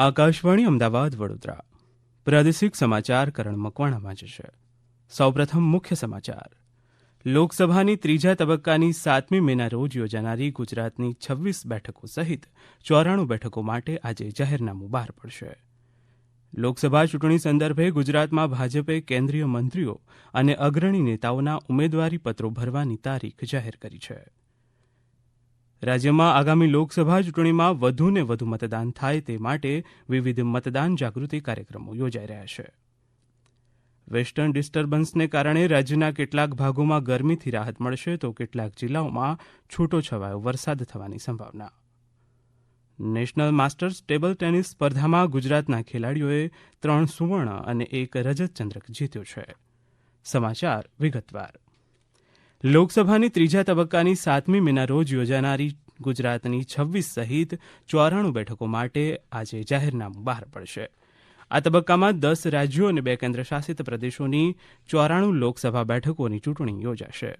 આકાશવાણી અમદાવાદ, વડોદરા. પ્રાદેશિક સમાચાર કરણ મકવાણા વાંચે છે સૌપ્રથમ મુખ્ય સમાચાર. લોકસભાની ત્રીજા તબક્કાની સાતમી મેના રોજ યોજાનારી ગુજરાતની છવ્વીસ બેઠકો સહિત ચોરાણું બેઠકો માટે આજે જાહેરનામું બહાર પડશે. લોકસભા ચૂંટણી સંદર્ભે ગુજરાતમાં ભાજપે કેન્દ્રીય મંત્રીઓ અને અગ્રણી નેતાઓના ઉમેદવારી પત્રો ભરવાની તારીખ જાહેર કરી છે. રાજ્યમાં આગામી લોકસભા ચૂંટણીમાં વધુને વધુ મતદાન થાય તે માટે વિવિધ મતદાન જાગૃતિ કાર્યક્રમો યોજાઈ રહ્યા છે. વેસ્ટર્ન ડિસ્ટર્બન્સને કારણે રાજ્યના કેટલાક ભાગોમાં ગરમીથી રાહત મળશે તો કેટલાક જિલ્લાઓમાં છૂટોછવાયો વરસાદ થવાની સંભાવના. નેશનલ માસ્ટર્સ ટેબલ ટેનિસ સ્પર્ધામાં ગુજરાતના ખેલાડીઓએ ત્રણ સુવર્ણ અને એક રજત ચંદ્રક જીત્યો છે. સમાચાર વિગતવાર. લોકસભાની ત્રીજા તબક્કાની સાતમી મેના રોજ યોજાનારી ગુજરાતની છવ્વીસ સહિત ચોરાણું બેઠકો માટે આજે જાહેરનામું બહાર પડશે. આ તબક્કામાં દસ રાજ્યો અને બે કેન્દ્રશાસિત પ્રદેશોની ચોરાણું લોકસભા બેઠકોની ચૂંટણી યોજાશે.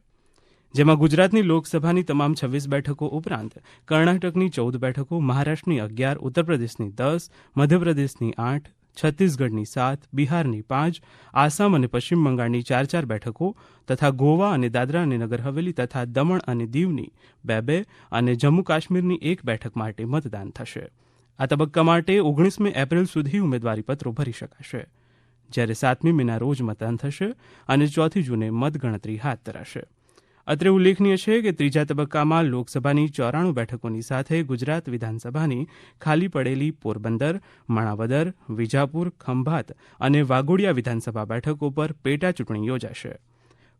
જેમાં ગુજરાતની લોકસભાની તમામ છવ્વીસ બેઠકો ઉપરાંત કર્ણાટકની ચૌદ બેઠકો, મહારાષ્ટ્રની અગિયાર, ઉત્તરપ્રદેશની દસ, મધ્યપ્રદેશની આઠ છત્તીસગઢની સાત, બિહારની પાંચ, આસામ અને પશ્ચિમ બંગાળની ચાર ચાર બેઠકો તથા ગોવા અને દાદરા અને નગર હવેલી તથા દમણ અને દીવની બે બે અને જમ્મુ કાશ્મીરની એક બેઠક માટે મતદાન થશે. આ તબક્કા માટે ઓગણીસમી એપ્રિલ સુધી ઉમેદવારીપત્રો ભરી શકાશે. જ્યારે સાતમી મેના રોજ મતદાન થશે અને ચોથી જૂને મતગણતરી હાથ ધરાશે. અત્રે ઉલ્લેખનીય છે કે ત્રીજા તબક્કામાં લોકસભાની ચોરાણું બેઠકોની સાથે ગુજરાત વિધાનસભાની ખાલી પડેલી પોરબંદર, માણાવદર, વિજાપુર, ખંભાત અને વાઘોડિયા વિધાનસભા બેઠકો પર પેટા ચૂંટણી યોજાશે.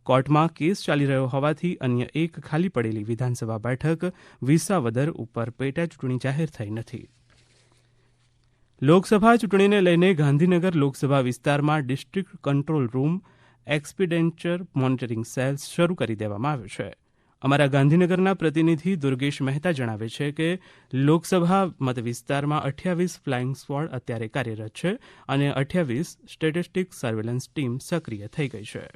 કોર્ટમાં કેસ ચાલી રહ્યો હોવાથી અન્ય એક ખાલી પડેલી વિધાનસભા બેઠક વિસાવદર ઉપર પેટા ચૂંટણી જાહેર થઈ નથી. લોકસભા ચૂંટણીને લઈને ગાંધીનગર લોકસભા વિસ્તારમાં district control room expenditure monitoring cells શરૂ કરી દેવામાં આવ્યો છે. અમારા ગાંધીનગરના પ્રતિનિધિ દુર્ગેશ મહેતા જણાવે છે કે, લોકસભા મતવિસ્તારમાં અઠ્યાવીસ ફ્લાઇંગ સ્ક્વોડ અત્યારે કાર્યરત છે અને અઠ્યાવીસ સ્ટેટિસ્ટિક સર્વેલન્સ ટીમ સક્રિય થઈ ગઈ છે.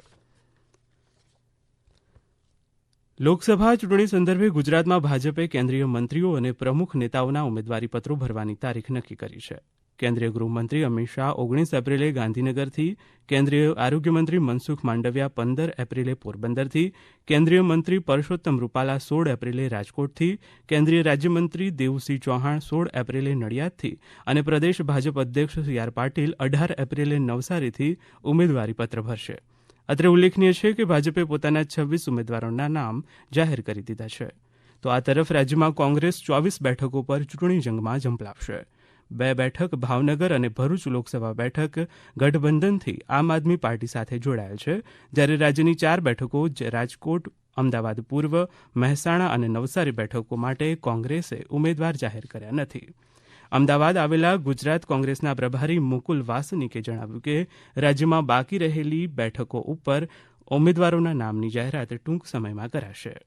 લોકસભા ચૂંટણી સંદર્ભે ગુજરાતમાં ભાજપે કેન્દ્રીય મંત્રીઓ અને પ્રમુખ નેતાઓના ઉમેદવારીપત્રો ભરવાની તારીખ નક્કી કરી છે. કેન્દ્રીય ગૃહમંત્રી અમિત શાહ ઓગણીસ એપ્રિલે ગાંધીનગરથી, કેન્દ્રીય આરોગ્યમંત્રી મનસુખ માંડવિયા પંદર એપ્રિલે પોરબંદરથી, કેન્દ્રીય મંત્રી પરષોત્તમ રૂપાલા સોળ એપ્રિલે રાજકોટથી, કેન્દ્રીય રાજ્યમંત્રી દેવુસિંહ ચૌહાણ સોળ એપ્રિલે નડિયાદથી અને પ્રદેશ ભાજપ અધ્યક્ષ સી આર પાટીલ અઢાર એપ્રિલે નવસારીથી ઉમેદવારીપત્ર ભરશે. અત્રે ઉલ્લેખનીય છે કે ભાજપે પોતાના છવ્વીસ ઉમેદવારોના નામ જાહેર કરી દીધા છે. તો આ તરફ રાજ્યમાં કોંગ્રેસ ચોવીસ બેઠકો પર ચૂંટણી જંગમાં ઝંપલાવશે. બે બેઠક, ભાવનગર અને ભરૂચ લોકસભા બેઠક ગઠબંધનથી આમ આદમી પાર્ટી સાથે જોડાયેલ છે. જ્યારે રાજ્યની ચાર બેઠકો રાજકોટ, અમદાવાદ પૂર્વ, મહેસાણા અને નવસારી બેઠકો માટે કોંગ્રેસે ઉમેદવાર જાહેર કર્યા નથી. અમદાવાદ આવેલા ગુજરાત કોંગ્રેસના પ્રભારી મુકુલ વાસનિકે જણાવ્યું કે રાજ્યમાં બાકી રહેલી બેઠકો ઉપર ઉમેદવારોના નામની જાહેરાત ટૂંક સમયમાં કરાશે.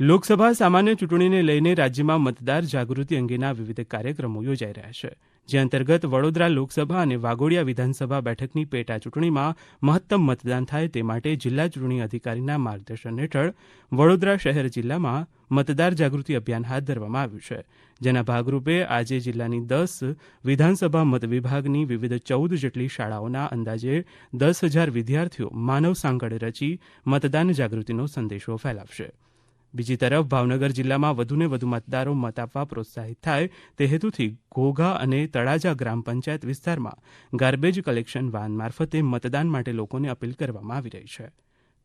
લોકસભા સામાન્ય ચૂંટણીને લઈને રાજ્યમાં મતદાર જાગૃતિ અંગેના વિવિધ કાર્યક્રમો યોજાઈ રહ્યા છે. જે અંતર્ગત વડોદરા લોકસભા અને વાઘોડિયા વિધાનસભા બેઠકની પેટા ચૂંટણીમાં મહત્તમ મતદાન થાય તે માટે જિલ્લા ચૂંટણી અધિકારીના માર્ગદર્શન હેઠળ વડોદરા શહેર જિલ્લામાં મતદાર જાગૃતિ અભિયાન હાથ ધરવામાં આવ્યું છે. જેના ભાગરૂપે આજે જિલ્લાની દસ વિધાનસભા મત વિભાગની વિવિધ ચૌદ જેટલી શાળાઓના અંદાજે દસ હજાર વિદ્યાર્થીઓ માનવ સાંકળ રચી મતદાન જાગૃતિનો સંદેશો ફેલાવશે. બીજી તરફ ભાવનગર જિલ્લામાં વધુને વધુ મતદારો મત આપવા પ્રોત્સાહિત થાય તે હેતુથી ઘોઘા અને તળાજા ગ્રામ પંચાયત વિસ્તારમાં ગાર્બેજ કલેક્શન વાન મારફતે મતદાન માટે લોકોને અપીલ કરવામાં આવી રહી છે.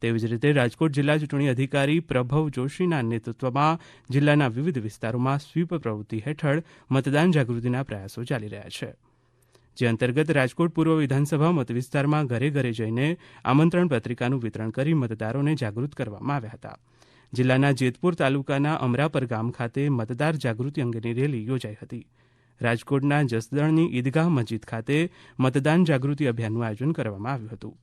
તેવી જ રીતે રાજકોટ જિલ્લા ચૂંટણી અધિકારી પ્રભવ જોશીના નેતૃત્વમાં જિલ્લાના વિવિધ વિસ્તારોમાં સ્વીપ પ્રવૃત્તિ હેઠળ મતદાન જાગૃતિના પ્રયાસો ચાલી રહ્યા છે. જે અંતર્ગત રાજકોટ પૂર્વ વિધાનસભા મતવિસ્તારમાં ઘરે ઘરે જઈને આમંત્રણ પત્રિકાનું વિતરણ કરી મતદારોને જાગૃત કરવામાં આવ્યા હતા. જિલ્લાના જેતપુર તાલુકાના અમરાપર ગામ ખાતે મતદાર જાગૃતિ અંગેની રેલી યોજાઈ હતી. રાજકોટના જસદણની ઈદગાહ મસ્જિદ ખાતે મતદાન જાગૃતિ અભિયાનનું આયોજન કરવામાં આવ્યું હતું.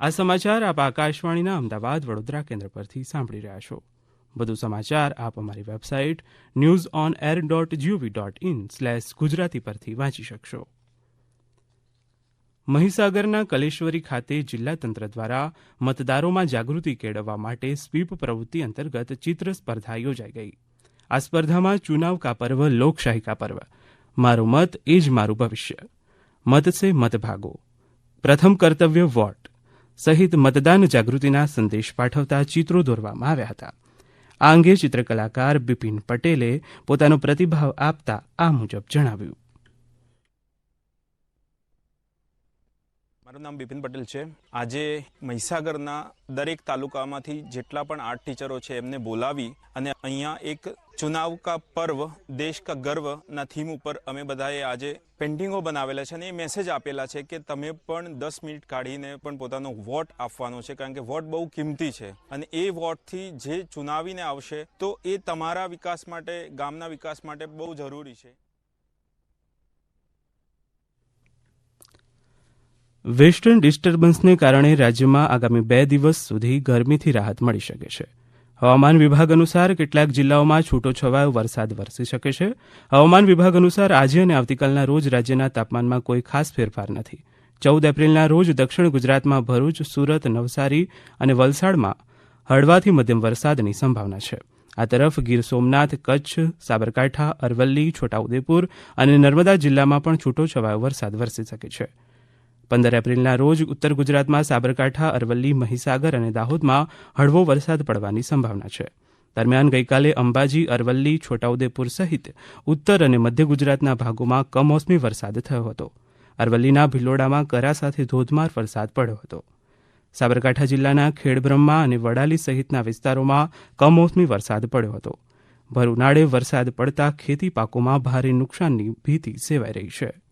આ સમાચાર આપ આકાશવાણીના અમદાવાદ વડોદરા કેન્દ્ર પરથી સાંભળી રહ્યા છો. વધુ સમાચાર આપ અમારી website news on air dot GOV dot in slash Gujarati પરથી વાંચી શકશો. મહીસાગરના કલેશ્વરી ખાતે જિલ્લા તંત્ર દ્વારા મતદારોમાં જાગૃતિ કેળવવા માટે સ્વીપ પ્રવૃત્તિ અંતર્ગત ચિત્ર સ્પર્ધા યોજાઈ ગઈ. આ સ્પર્ધામાં ચુનાવ કા પર્વ, લોકશાહી કા પર્વ. મારો મત એ જ મારું ભવિષ્ય. મત સે મત ભાગો. પ્રથમ કર્તવ્ય વોટ. સહિત મતદાન જાગૃતિના સંદેશ પાઠવતા ચિત્રો દોરવામાં આવ્યા હતા. આ અંગે ચિત્રકલાકાર બિપિન પટેલે પોતાનો પ્રતિભાવ આપતા આ મુજબ જણાવ્યું. મારું નામ બિપિન પટેલ છે. આજે મહીસાગરના દરેક તાલુકામાંથી જેટલા પણ આર્ટ ટીચરો છે એમને બોલાવી અને અહીંયા એક ચુનાવ કા પર્વ, દેશ કા ગર્વ ના થીમ ઉપર અમે બધાએ આજે પેન્ટિંગો બનાવેલા છે અને એ મેસેજ આપેલા છે કે તમે પણ દસ મિનિટ કાઢીને પણ પોતાનો વોટ આપવાનો છે, કારણ કે વોટ બહુ કિંમતી છે. અને એ વોટથી જે ચુનાવીને આવશે તો એ તમારા વિકાસ માટે, ગામના વિકાસ માટે બહુ જરૂરી છે. વેસ્ટર્ન ડિસ્ટર્બન્સને કારણે રાજ્યમાં આગામી બે દિવસ સુધી ગરમીથી રાહત મળી શકે છે. હવામાન વિભાગ અનુસાર કેટલાક જિલ્લાઓમાં છૂટોછવાયો વરસાદ વરસી શકે છે. હવામાન વિભાગ અનુસાર આજે અને આવતીકાલના રોજ રાજ્યના તાપમાનમાં કોઈ ખાસ ફેરફાર નથી. ચૌદ એપ્રિલના રોજ દક્ષિણ ગુજરાતમાં ભરૂચ, સુરત, નવસારી અને વલસાડમાં હળવાથી મધ્યમ વરસાદની સંભાવના છે. આ તરફ ગીર સોમનાથ, કચ્છ, સાબરકાંઠા, અરવલ્લી, છોટાઉદેપુર અને નર્મદા જિલ્લામાં પણ છૂટોછવાયો વરસાદ વરસી શકે છે. પંદર એપ્રિલના રોજ ઉત્તર ગુજરાતમાં સાબરકાંઠા, અરવલ્લી, મહીસાગર અને દાહોદમાં હળવો વરસાદ પડવાની સંભાવના છે. દરમિયાન ગઈકાલે અંબાજી, અરવલ્લી, છોટાઉદેપુર સહિત ઉત્તર અને મધ્ય ગુજરાતના ભાગોમાં કમોસમી વરસાદ થયો હતો. અરવલ્લીના ભિલોડામાં કરા સાથે ધોધમાર વરસાદ પડ્યો હતો. સાબરકાંઠા જિલ્લાના ખેડબ્રહ્મા અને વડાલી સહિતના વિસ્તારોમાં કમોસમી વરસાદ પડ્યો હતો. ભર ઉનાળે વરસાદ પડતા ખેતી પાકોમાં ભારે નુકસાનની ભીતિ સેવાઈ રહી છે.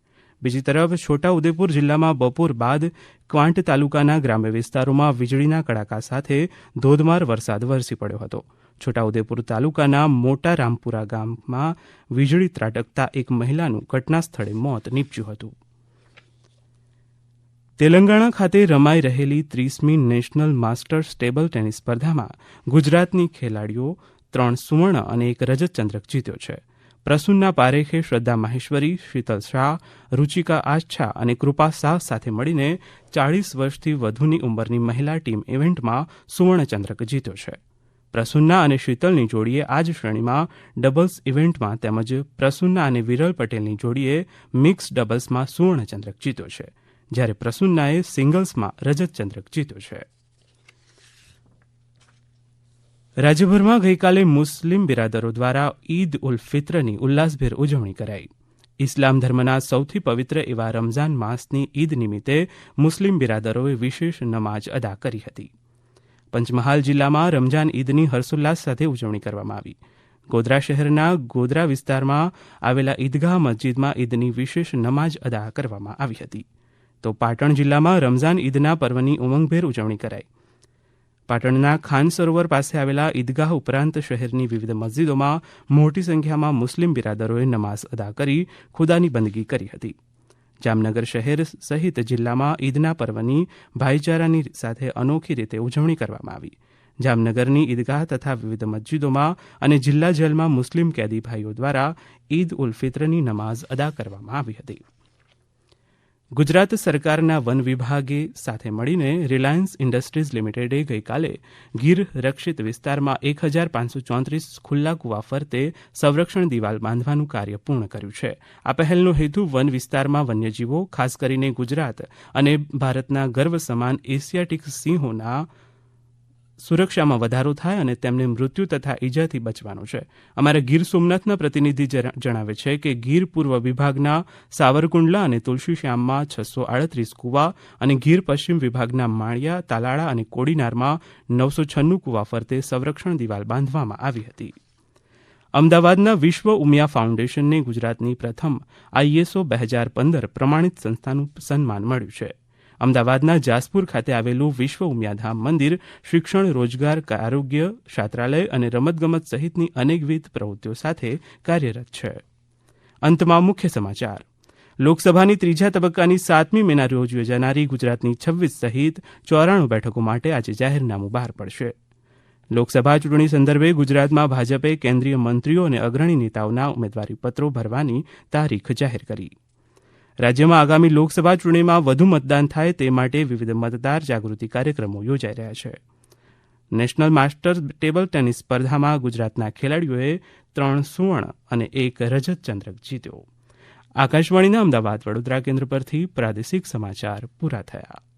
બીજી તરફ છોટાઉદેપુર જિલ્લામાં બપોર બાદ ક્વાંટ તાલુકાના ગ્રામ્ય વિસ્તારોમાં વીજળીના કડાકા સાથે ધોધમાર વરસાદ વરસી પડ્યો હતો. છોટાઉદેપુર તાલુકાના મોટા રામપુરા ગામમાં વીજળી ત્રાટકતા એક મહિલાનું ઘટના સ્થળે મોત નીપજ્યું હતું. તેલંગાણા ખાતે રમાઈ રહેલી ત્રીસમી નેશનલ માસ્ટર્સ ટેબલ ટેનિસ સ્પર્ધામાં ગુજરાતની ખેલાડીઓ ત્રણ સુવર્ણ અને એક રજત ચંદ્રક જીત્યો છે. પ્રસૂનના પારેખે શ્રદ્ધા માહેશ્વરી, શીતલ શાહ, રૂચિકા આચ્છા અને કૃપા શાહ સાથે મળીને ચાળીસ વર્ષથી વધુની ઉંમરની મહિલા ટીમ ઇવેન્ટમાં સુવર્ણચંદ્રક જીત્યો છે. પ્રસુન્ના અને શીતલની જોડીએ આ જ શ્રેણીમાં ડબલ્સ ઇવેન્ટમાં તેમજ પ્રસુન્ના અને વિરલ પટેલની જોડીએ મિક્સ ડબલ્સમાં સુવર્ણચંદ્રક જીત્યો છે, જ્યારે પ્રસુન્નાએ સિંગલ્સમાં રજતચંદ્રક જીત્યો છે. રાજ્યભરમાં ગઈકાલે મુસ્લિમ બિરાદરો દ્વારા ઈદ ઉલ ફિત્રની ઉલ્લાસભેર ઉજવણી કરાઈ. ઇસ્લામ ધર્મના સૌથી પવિત્ર એવા રમઝાન માસની ઈદ નિમિત્તે મુસ્લિમ બિરાદરોએ વિશેષ નમાજ અદા કરી હતી. પંચમહાલ જિલ્લામાં રમઝાન ઈદની હર્ષોલ્લાસ સાથે ઉજવણી કરવામાં આવી. ગોધરા શહેરના ગોધરા વિસ્તારમાં આવેલા ઈદગાહ મસ્જિદમાં ઈદની વિશેષ નમાજ અદા કરવામાં આવી હતી. તો પાટણ જિલ્લામાં રમઝાન ઈદના પર્વની ઉમંગભેર ઉજવણી કરાઈ. પાટણના ખાન સરોવર પાસે આવેલા ઈદગાહ ઉપરાંત શહેરની વિવિધ મસ્જિદોમાં મોટી સંખ્યામાં મુસ્લિમ બિરાદરોએ નમાઝ અદા કરી ખુદાની બંદગી કરી હતી. જામનગર શહેર સહિત જિલ્લામાં ઈદના પર્વની ભાઈચારાની સાથે અનોખી રીતે ઉજવણી કરવામાં આવી. જામનગરની ઈદગાહ તથા વિવિધ મસ્જિદોમાં અને જિલ્લા જેલમાં મુસ્લિમ કેદી ભાઈઓ દ્વારા ઈદ ઉલ ફિત્રની નમાઝ અદા કરવામાં આવી હતી. ગુજરાત સરકારના વન વિભાગે સાથે મળીને રિલાયન્સ ઇન્ડસ્ટ્રીઝ લિમિટેડે ગઈકાલે ગીર રક્ષિત વિસ્તારમાં એક હજાર પાંચસો ચોત્રીસ ખુલ્લા કુવા ફરતે સંરક્ષણ દિવાલ બાંધવાનું કાર્ય પૂર્ણ કર્યું છે. આ પહેલનો હેતુ વન વિસ્તારમાં વન્યજીવો, ખાસ કરીને ગુજરાત અને ભારતના ગર્વ સમાન એશિયાટિક સિંહોના સુરક્ષામાં વધારો થાય અને તેમને મૃત્યુ તથા ઈજાથી બચવાનો છે. અમારા ગીર સોમનાથના પ્રતિનિધિ જણાવે છે કે ગીર પૂર્વ વિભાગના સાવરકુંડલા અને તુલસીશ્યામમાં છસો આડત્રીસ કુવા અને ગીર પશ્ચિમ વિભાગના માળિયા, તાલાળા અને કોડીનારમાં નવસો છન્નું કુવા ફરતે સંરક્ષણ દિવાલ બાંધવામાં આવી હતી. અમદાવાદના વિશ્વ ઉમિયા ફાઉન્ડેશનને ગુજરાતની પ્રથમ આઈએસઓ બે હજાર પંદર પ્રમાણિત સંસ્થાનું સન્માન મળ્યું છે. અમદાવાદના જાસપુર ખાતે આવેલું વિશ્વ ઉમિયાધામ મંદિર શિક્ષણ, રોજગાર આરોગ્ય છાત્રાલય અને રમતગમત સહિતની અનેકવિધ પ્રવૃત્તિઓ સાથે કાર્યરત છે. અંતમાં મુખ્ય સમાચાર. લોકસભાની ત્રીજા તબક્કાની સાતમી મેના રોજ યોજાનારી ગુજરાતની છવ્વીસ સહિત ચોરાણું બેઠકો માટે આજે જાહેરનામું બહાર પડશે. લોકસભા ચૂંટણી સંદર્ભે ગુજરાતમાં ભાજપે કેન્દ્રીય મંત્રીઓ અને અગ્રણી નેતાઓના ઉમેદવારી પત્રો ભરવાની તારીખ જાહેર કરી. રાજ્યમાં આગામી લોકસભા ચૂંટણીમાં વધુ મતદાન થાય તે માટે વિવિધ મતદાર જાગૃતિ કાર્યક્રમો યોજાઈ રહ્યા છે. નેશનલ માસ્ટર્સ ટેબલ ટેનિસ સ્પર્ધામાં ગુજરાતના ખેલાડીઓએ ત્રણ સુવર્ણ અને એક રજત ચંદ્રક જીત્યો. આકાશવાણીના અમદાવાદ વડોદરા કેન્દ્ર પરથી પ્રાદેશિક સમાચાર પૂરા થયા.